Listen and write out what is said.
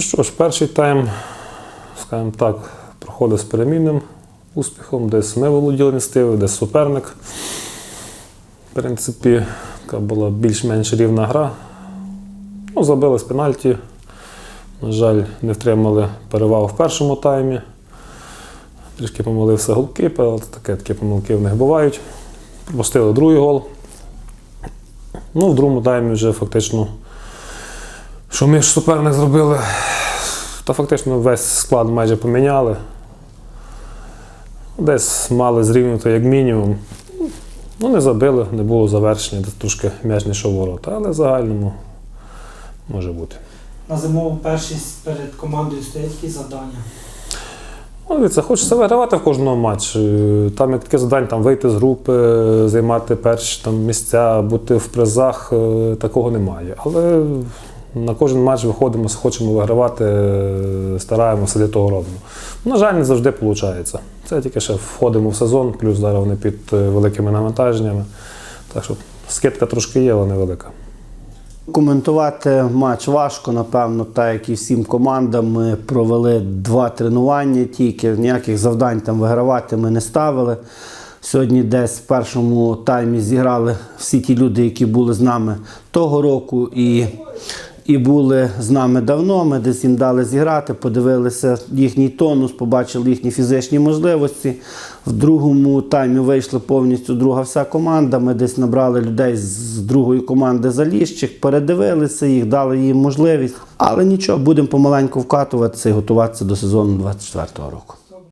Ну що ж, перший тайм, скажімо так, проходив з перемінним успіхом. Десь ми володіли ініціативою, десь суперник. В принципі, така була більш-менш рівна гра. Ну, забили з пенальті. На жаль, не втримали перевагу в першому таймі. Трішки помилився голкіпер, але таке, такі помилки в них бувають. Пропустили другий гол. Ну, в другому таймі вже фактично, що ми ж суперник зробили, та фактично весь склад майже поміняли. Десь мали зрівнювати як мінімум. Ну, не забили, не було завершення, десь трошки м'яч не йшов ворота, але в загальному може бути. На зимову першість перед командою стоять які завдання. Ну, дивіться, хочеться вигравати в кожному матчі. Там як таке завдання там, вийти з групи, займати перші там, місця, бути в призах, е, такого немає. Але на кожен матч виходимо, хочемо вигравати, е, стараємося для того робимо. На жаль, не завжди виходить. Це тільки ще входимо в сезон, плюс зараз вони під е, великими навантаженнями. Так що скидка трошки є, але невелика. Коментувати матч важко, напевно, так як і всім командам. Ми провели два тренування тільки, ніяких завдань там вигравати ми не ставили. Сьогодні десь в першому таймі зіграли всі ті люди, які були з нами того року і, і були з нами давно. Ми десь їм дали зіграти, подивилися їхній тонус, побачили їхні фізичні можливості. В другому таймі вийшла повністю друга вся команда. Ми десь набрали людей з другої команди заліщик, передивилися їх, дали їм можливість. Але нічого, будемо помаленьку вкатуватися і готуватися до сезону 24-го року.